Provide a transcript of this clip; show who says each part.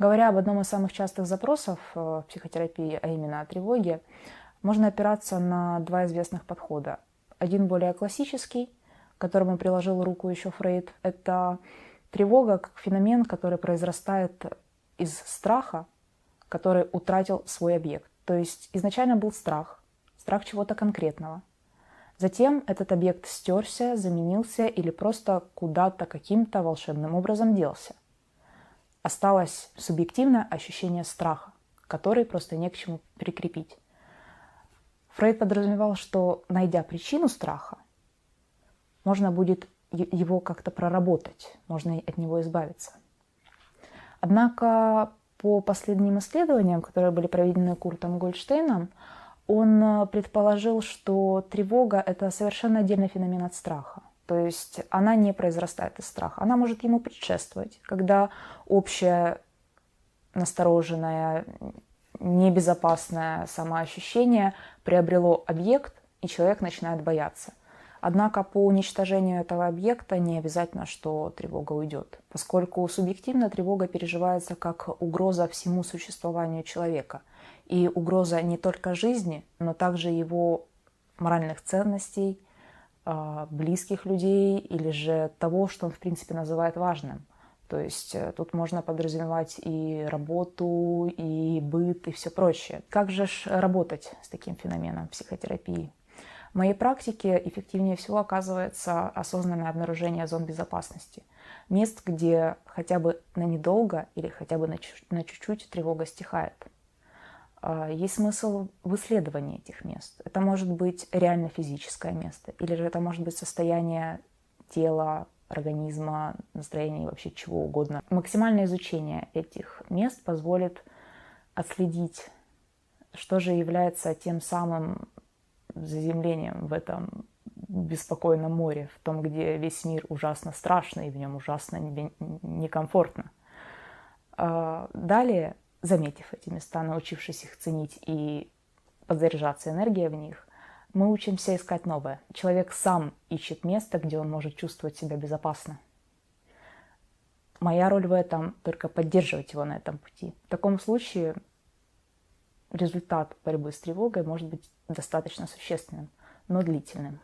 Speaker 1: Говоря об одном из самых частых запросов э, в психотерапии, а именно о тревоге, можно опираться на два известных подхода. Один более классический, к которому приложил руку еще Фрейд, это тревога как феномен, который произрастает из страха, который утратил свой объект. То есть изначально был страх, страх чего-то конкретного. Затем этот объект стерся, заменился или просто куда-то каким-то волшебным образом делся. Осталось субъективное ощущение страха, который просто не к чему прикрепить. Фрейд подразумевал, что найдя причину страха, можно будет его как-то проработать, можно от него избавиться. Однако по последним исследованиям, которые были проведены Куртом Гольдштейном, он э, предположил, что тревога – это совершенно отдельный феномен от страха. То есть она не произрастает из страха, она может ему предшествовать, когда общее настороженное, небезопасное самоощущение приобрело объект, и человек начинает бояться. Однако по уничтожению этого объекта не обязательно, что тревога уйдет, поскольку субъективно тревога переживается как угроза всему существованию человека. И угроза не только жизни, но также его моральных ценностей, близких людей или же того, что он в принципе называет важным. То есть э, тут можно подразумевать и работу, и быт, и все прочее. Как же ж работать с таким феноменом психотерапии? В моей практике эффективнее всего оказывается осознанное обнаружение зон безопасности. Мест, где хотя бы на недолго или хотя бы на чуть-чуть тревога стихает. А, есть смысл в исследовании этих мест. Это может быть реально физическое место, или же это может быть состояние тела, организма, настроения и вообще чего угодно. Максимальное изучение этих мест позволит отследить, что же является тем самым заземлением в этом беспокойном море, в том, где весь мир ужасно страшный и в нем ужасно некомфортно. А, далее, заметив эти места, научившись их ценить и подзаряжаться энергией в них, мы учимся искать новое. Человек сам ищет место, где он может чувствовать себя безопасно. Моя роль в этом только поддерживать его на этом пути. В таком случае результат борьбы с тревогой может быть достаточно существенным, но длительным.